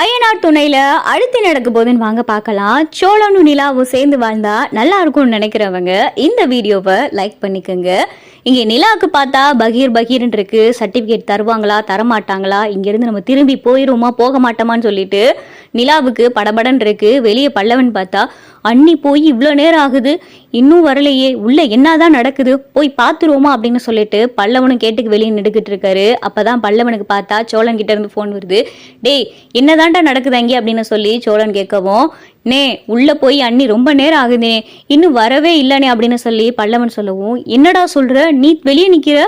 அய்யனார் துணையில அடுத்து நடக்க போதுன்னு வாங்க பார்க்கலாம். சோழனும் நிலாவும் சேர்ந்து வாழ்ந்தா நல்லா இருக்கும்னு நினைக்கிறவங்க இந்த வீடியோவை லைக் பண்ணிக்கோங்க. இங்கே நிலாவுக்கு பார்த்தா பகீர் பகீர்னு இருக்கு. சர்டிஃபிகேட் தருவாங்களா தரமாட்டாங்களா? இங்கேருந்து நம்ம திரும்பி போயிருவோமா போக மாட்டோமான்னு சொல்லிட்டு நிலாவுக்கு படபடன் இருக்கு. வெளியே பல்லவன் பார்த்தா அண்ணி போய் இவ்வளோ நேரம் ஆகுது இன்னும் வரலையே உள்ள என்னதான் நடக்குது போய் பார்த்துருவோமா அப்படின்னு சொல்லிட்டு பல்லவனும் கேட்டுக்கு வெளியே நின்றுக்கிட்டு இருக்காரு. அப்பதான் பல்லவனுக்கு பார்த்தா சோழன் கிட்ட இருந்து ஃபோன் வருது. டேய் என்னதான்டா நடக்குது அங்கே அப்படின்னு சொல்லி சோழன் கேட்கவும் நே உள்ள போய் அண்ணி ரொம்ப நேரம் ஆகுதே இன்னும் வரவே இல்லனே அப்படின்னு சொல்லி பல்லவன் சொல்லவும் என்னடா சொல்ற? நீ வெளியே நிக்கிற?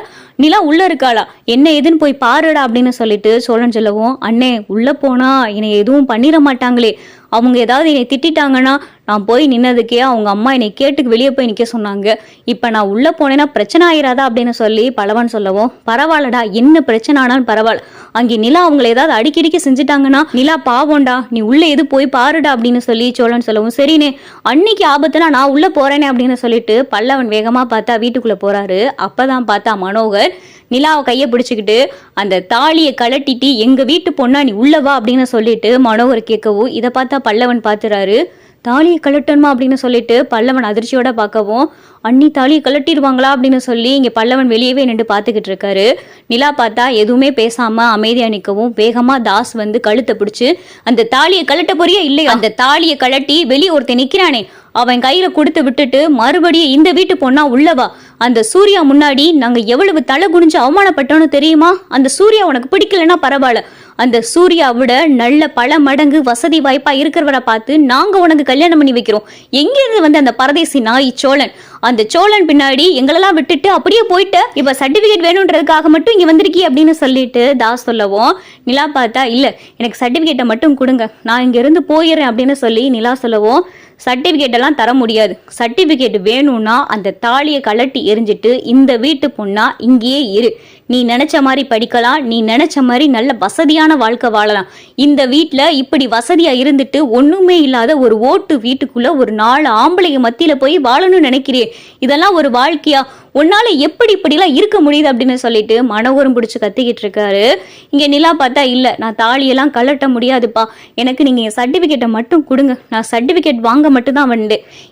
நிலா உள்ள இருக்காளா? என்ன ஏதுன்னு போய் பாருடா அப்படின்னு சொல்லிட்டு சோழன் சொல்லவும் அண்ணே உள்ள போனா என்னை எதுவும் பண்ணிட மாட்டாங்களே. அவங்க ஏதாவது என்னை திட்டிட்டாங்கன்னா நான் போய் நின்னதுக்கே அவங்க அம்மா என்னை கேட்டுக்கு வெளியே போய் நிற்க சொன்னாங்க. இப்போ நான் உள்ளே போனேன்னா பிரச்சனை ஆயிராதா அப்படின்னு சொல்லி பலவன் சொல்லவும் பரவாயில்லடா என்ன பிரச்சனை ஆனாலும் பரவாயில்ல. அங்கே நிலா அவங்கள ஏதாவது அடிக்கடிக்கு செஞ்சுட்டாங்கன்னா நிலா பாவோண்டா நீ உள்ளே எது போய் பாருடா அப்படின்னு சொல்லி சோழன் சொல்லவும் சரினே அன்னைக்கு ஆபத்துனா நான் உள்ளே போகிறேனே அப்படின்னு சொல்லிட்டு பல்லவன் வேகமாக பார்த்தா வீட்டுக்குள்ளே போகிறாரு அப்போ தான் பார்த்தா மனோகர் நிலாவை கையை பிடிச்சிக்கிட்டு அந்த தாலியை கலட்டிட்டு எங்கள் வீட்டு பொண்ணா நீ உள்ளவா அப்படின்னு சொல்லிட்டு மனோகர் கேட்கவும் இதை பார்த்தா பல்லவன் பார்த்துறாரு தாலியை கழட்டணுமா அப்படின்னு சொல்லிட்டு பல்லவன் அதிர்ச்சியோட பார்க்கவும் அண்ணி தாலியை கழட்டிடுவாங்களா அப்படின்னு சொல்லி இங்கே பல்லவன் வெளியவே நின்று பார்த்துக்கிட்டு இருக்காரு. நிலா பார்த்தா எதுவுமே பேசாமல் அமைதியாக நிற்கவும் வேகமாக தாஸ் வந்து கழுத்தை பிடிச்சி அந்த தாலியை கழட்ட போறியா இல்லையா? அந்த தாலியை கழட்டி வெளியே ஒருத்தன் நிற்கிறானே அவன் கையில கொடுத்து விட்டுட்டு மறுபடியும் இந்த வீட்டு பொண்ணா உள்ளவா அந்த சூர்யா முன்னாடி நாங்க எவ்வளவு தலை குனிஞ்சு அவமானப்பட்டோன்னு தெரியுமா? அந்த சூர்யா உனக்கு பிடிக்கலன்னா பரவாயில்ல. அந்த சூர்யா விட நல்ல பல மடங்கு வசதி வாய்ப்பா இருக்கிறவரை பார்த்து நாங்க உனக்கு கல்யாணம் பண்ணி வைக்கிறோம். எங்கிருந்து வந்து அந்த பரதேசி நாய் சோழன்? அந்த சோழன் பின்னாடி எங்களெல்லாம் விட்டுட்டு அப்படியே போயிட்டு இப்ப சர்டிபிகேட் வேணுன்றதுக்காக மட்டும் இங்க வந்திருக்கி அப்படின்னு சொல்லிட்டு தாஸ் சொல்லவும் நிலா பார்த்தா இல்ல எனக்கு சர்டிபிகேட்டை மட்டும் கொடுங்க. நான் இங்க இருந்து போயிடுறேன் அப்படின்னு சொல்லி நிலா சொல்லவும் சர்டிஃபிகேட் எல்லாம் தர முடியாது. சர்டிஃபிகேட் வேணும்னா அந்த தாலியை கழட்டி எரிஞ்சிட்டு இந்த வீட்டு பொண்ணா இங்கேயே இரு. நீ நினைச்ச மாதிரி படிக்கலாம் நீ நினைச்ச மாதிரி நல்ல வசதியான வாழ்க்கை வாழலாம். இந்த வீட்டில் இப்படி வசதியா இருந்துட்டு ஒண்ணுமே இல்லாத ஒரு ஓட்டு வீட்டுக்குள்ள ஒரு நாலு ஆம்பளைங்க மத்தியில போய் வாழணும்னு நினைக்கிறேன் இதெல்லாம் ஒரு வாழ்க்கையா? உன்னால எப்படி இப்படிலாம் இருக்க முடியுது அப்படின்னு சொல்லிட்டு மனோகரம் பிடிச்சி கத்திக்கிட்டு இருக்காரு. இங்க நிலா பார்த்தா இல்ல நான் தாலியெல்லாம் கலட்ட முடியாதுப்பா. எனக்கு நீங்க என் சர்டிஃபிகேட்டை மட்டும் கொடுங்க. நான் சர்டிபிகேட் வாங்க மட்டும் தான்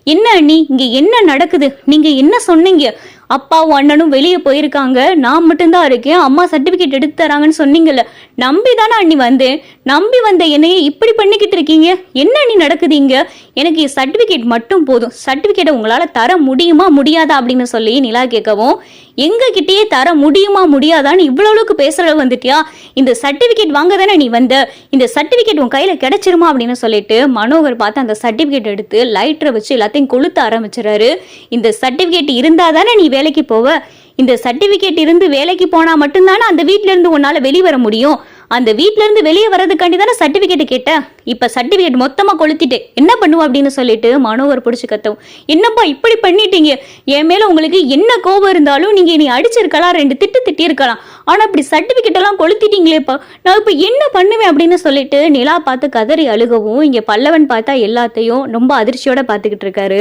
என்ன அண்ணி இங்க என்ன நடக்குது? நீங்க என்ன சொன்னீங்க? அப்பாவும் அண்ணனும் வெளியே போயிருக்காங்க. நான் மட்டும்தான் இருக்கேன். அம்மா சர்டிஃபிகேட் எடுத்து தராங்கன்னு சொன்னீங்கல்ல. நம்பி தானே அண்ணி வந்தேன். நம்பி வந்த என்னையே இப்படி பண்ணிக்கிட்டு இருக்கீங்க? என்ன அண்ணி நடக்குதீங்க எனக்கு சர்டிஃபிகேட் மட்டும் போதும். சர்டிஃபிகேட்டை உங்களால் தர முடியுமா முடியாதா அப்படின்னு சொல்லி நிலா கேட்கவும் எங்ககிட்டயே தர முடியுமா முடியாதான்னு இவ்வளவு அளவுக்கு வந்துட்டியா? இந்த சர்டிஃபிகேட் வாங்க தானே நீ வந்த? இந்த சர்டிஃபிகேட் உன் கையில் கிடைச்சிருமா அப்படின்னு சொல்லிட்டு மனோகர் பார்த்து அந்த சர்டிஃபிகேட் எடுத்து லைட்டரை வச்சு எல்லாத்தையும் கொளுத்த ஆரம்பிச்சிடறாரு. இந்த சர்டிஃபிகேட் இருந்தால் தானே நீ வேலைக்கு போவ இந்த சர்டிபிகேட் இருந்து வேலைக்கு போனா மட்டும்தானே அந்த வீட்ல இருந்து உன்னால வெளியே வர முடியும்? அந்த வீட்ல இருந்து வெளியே வர்றதுக்காண்டி தானே சர்டிபிகேட் கேட்ட? இப்ப சர்டிபிகேட் மொத்தமா கொளுத்திட்டு என்ன பண்ணுவோம் அப்படின்னு சொல்லிட்டு மனோவர் பிடிச்சு கத்தவும் என்னப்பா இப்படி பண்ணிட்டீங்க? என் மேல உங்களுக்கு என்ன கோபம் இருந்தாலும் நீங்க நீ அடிச்சிருக்கலாம் ரெண்டு திட்டு திட்டி இருக்கலாம் ஆனா இப்படி சர்டிபிகேட் எல்லாம் கொளுத்திட்டீங்களேப்பா. நான் இப்ப என்ன பண்ணுவேன் அப்படின்னு சொல்லிட்டு நிலா பார்த்து கதறி அழுகவும் இங்க பல்லவன் பார்த்தா எல்லாத்தையும் ரொம்ப அதிர்ச்சியோட பார்த்துக்கிட்டு இருக்காரு.